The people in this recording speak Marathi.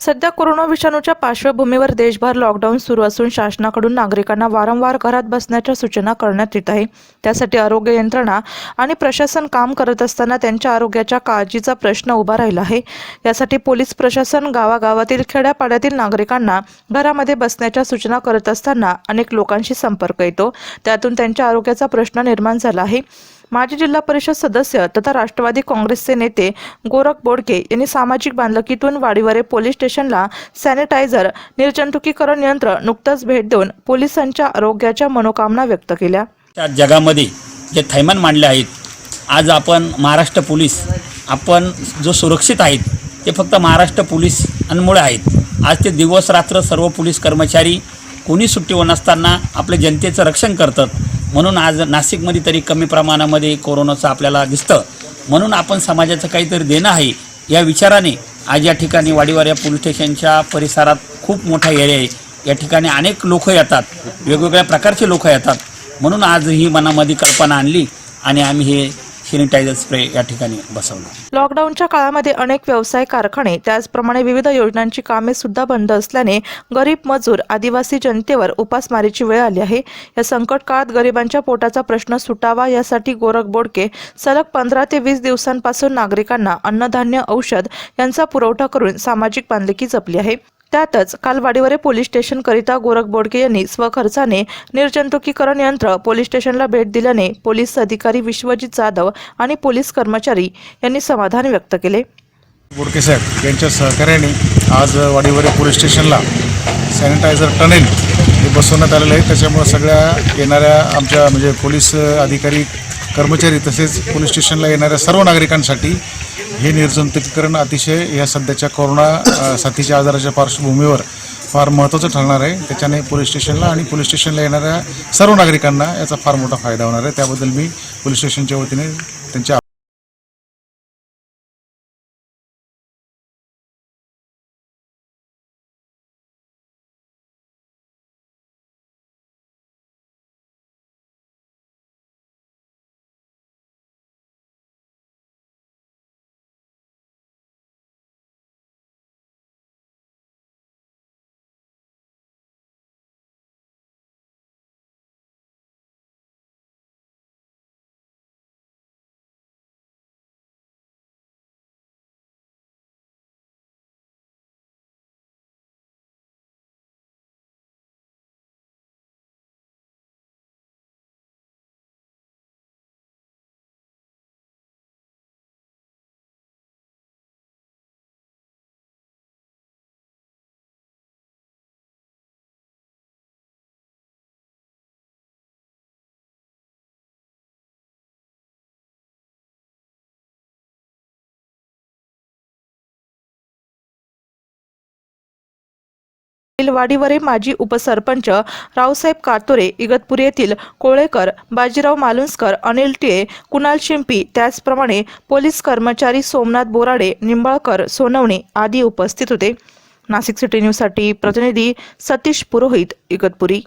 सध्या कोरोना विषाणूच्या पार्श्वभूमीवर देशभर लॉकडाऊन सुरू असून शासनाकडून नागरिकांना वारंवार घरात बसण्याच्या सूचना करण्यात येत आहे. त्यासाठी आरोग्य यंत्रणा आणि प्रशासन काम करत असताना त्यांच्या आरोग्याच्या काळजीचा प्रश्न उभा राहिला आहे. यासाठी पोलीस प्रशासन गावागावातील खेड्यापाड्यातील नागरिकांना घरामध्ये बसण्याच्या सूचना करत असताना अनेक लोकांशी संपर्क येतो. त्यातून त्यांच्या आरोग्याचा प्रश्न निर्माण झाला आहे. माजी जिल्हा परिषद सदस्य तथा राष्ट्रवादी काँग्रेसचे नेते गोरख बोडके यांनी सामाजिक बांधलकीतून वाडीवरे पोलीस स्टेशनला सॅनिटायझर निर्जंतुकीकरण यंत्र नुकतंच भेट देऊन पोलिसांच्या आरोग्याच्या मनोकामना व्यक्त केल्या. जगामध्ये जे थैमान मांडले आहेत आज आपण महाराष्ट्र पोलीस आपण जो सुरक्षित आहेत ते फक्त महाराष्ट्र पोलिसांमुळे आहेत. आज ते दिवस रात्र सर्व पोलीस कर्मचारी कोणी सुट्टीवर नसताना आपल्या जनतेचं रक्षण करतात. म्हणून आज नाशिकमध्ये तरी कमी प्रमाणामध्ये कोरोनाचं आपल्याला दिसतं. म्हणून आपण समाजाचं काहीतरी देणं आहे या विचाराने आज या ठिकाणी वाडीवार या पोलीस स्टेशनच्या परिसरात खूप मोठा एरिया आहे. या ठिकाणी अनेक लोक येतात वेगवेगळ्या प्रकारचे लोक येतात. म्हणून आज ही मनामध्ये कल्पना आणली आणि आम्ही हे सॅनिटायझर स्प्रे या ठिकाणी बसवला. लॉकडाऊनच्या काळामध्ये अनेक व्यवसाय कारखाने त्याचप्रमाणे विविध योजनांची कामे सुद्धा बंद असल्याने गरीब मजूर आदिवासी जनतेवर उपासमारीची वेळ आली आहे. या संकट काळात गरिबांच्या पोटाचा प्रश्न सुटावा यासाठी गोरख बोडके सलग पंधरा ते वीस दिवसांपासून नागरिकांना अन्नधान्य औषध यांचा पुरवठा करून सामाजिक बांधिलकी जपली आहे. त्यातच काल वाडीवरे पोलीस स्टेशनकरिता गोरख बोडके यांनी स्वखर्चाने निर्जंतुकीकरण यंत्र पोलीस स्टेशनला भेट दिल्याने पोलीस अधिकारी विश्वजित जाधव आणि पोलीस कर्मचारी यांनी समाधान व्यक्त केले. बोडके साहेब यांच्या सहकार्याने आज वाडीवरे पोलीस स्टेशनला सॅनिटायझर टनेल हे बसवण्यात आलेलं आहे. त्याच्यामुळं सगळ्या येणाऱ्या आमच्या म्हणजे पोलीस अधिकारी कर्मचारी तसेच पोलीस स्टेशनला येणाऱ्या सर्व नागरिकांसाठी हे निर्जंतुकीकरण अतिशय या सध्याच्या कोरोना साथीच्या आजाराच्या पार्श्वभूमीवर फार महत्त्वाचं ठरणार आहे. त्याच्याने पोलीस स्टेशनला आणि पोलीस स्टेशनला येणाऱ्या सर्व नागरिकांना याचा फार मोठा फायदा होणार आहे. त्याबद्दल मी पोलीस स्टेशनच्या वतीने त्यांच्या वाडीवरे माजी उपसरपंच रावसाहेब कातोरे इगतपुरी येथील कोळेकर बाजीराव मालुंसकर अनिल टिळे कुणाल शिंपी त्याचप्रमाणे पोलीस कर्मचारी सोमनाथ बोराडे निंबाळकर सोनवणे आदी उपस्थित होते. नाशिक सिटी न्यूजसाठी प्रतिनिधी सतीश पुरोहित इगतपुरी.